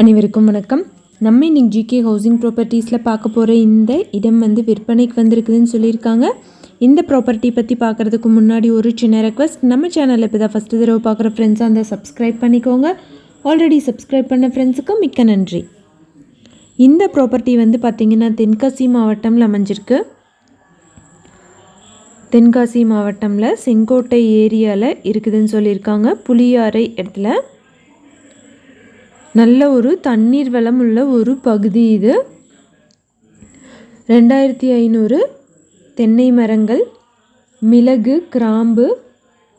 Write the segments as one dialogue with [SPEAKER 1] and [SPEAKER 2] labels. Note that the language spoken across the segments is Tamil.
[SPEAKER 1] அனைவருக்கும் வணக்கம். நம்ம இன்னைக்கு ஜிகே ஹவுசிங் ப்ராப்பர்ட்டிஸில் பார்க்க போகிற இந்த இடம் வந்து விற்பனைக்கு வந்திருக்குதுன்னு சொல்லியிருக்காங்க. இந்த ப்ராப்பர்ட்டி பற்றி பார்க்குறதுக்கு முன்னாடி ஒரு சின்ன ரெக்வஸ்ட் நம்ம சேனலில் இப்போ தான் ஃபஸ்ட்டு தடவை பார்க்குற ஃப்ரெண்ட்ஸாக அந்த சப்ஸ்கிரைப் பண்ணிக்கோங்க. ஆல்ரெடி சப்ஸ்கிரைப் பண்ண ஃப்ரெண்ட்ஸுக்கு மிக்க நன்றி. இந்த ப்ராப்பர்ட்டி வந்து பார்த்திங்கன்னா தென்காசி மாவட்டமில் அமைஞ்சிருக்கு. தென்காசி மாவட்டமில் செங்கோட்டை ஏரியாவில் இருக்குதுன்னு சொல்லியிருக்காங்க. புளியாறை இடத்துல. நல்ல ஒரு தண்ணீர் வளம் உள்ள ஒரு பகுதி இது. ரெண்டாயிரத்தி ஐநூறு தென்னை மரங்கள் மிளகு கிராம்பு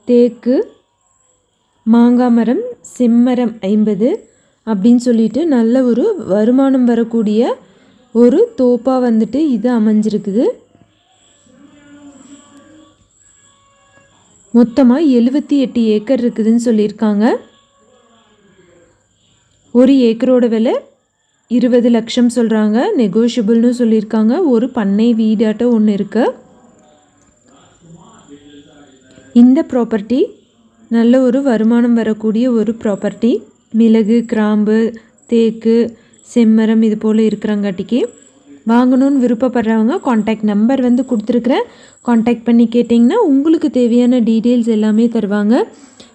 [SPEAKER 1] தேக்கு மாங்காய் மரம் செம்மரம் ஐம்பது அப்படின்னு சொல்லிட்டு நல்ல ஒரு வருமானம் வரக்கூடிய ஒரு தோப்பாக வந்துட்டு இது அமைஞ்சிருக்குது. மொத்தமாக எழுபத்தி எட்டு ஏக்கர் இருக்குதுன்னு சொல்லியிருக்காங்க. ஒரு ஏக்கரோட விலை இருபது லட்சம் சொல்கிறாங்க நெகோஷியபிள்னு சொல்லியிருக்காங்க. ஒரு பண்ணை வீடாட்ட ஒன்று இருக்கு. இந்த ப்ராப்பர்ட்டி நல்ல ஒரு வருமானம் வரக்கூடிய ஒரு ப்ராப்பர்ட்டி மிளகு கிராம்பு தேக்கு செம்மரம் இது போல் இருக்கிறங்காட்டிக்கு வாங்கணும்னு விருப்பப்படுறவங்க காண்டாக்ட் நம்பர் வந்து கொடுத்துருக்குறேன். காண்டாக்ட் பண்ணி கேட்டிங்கன்னா உங்களுக்கு தேவையான டீட்டெயில்ஸ் எல்லாமே தருவாங்க.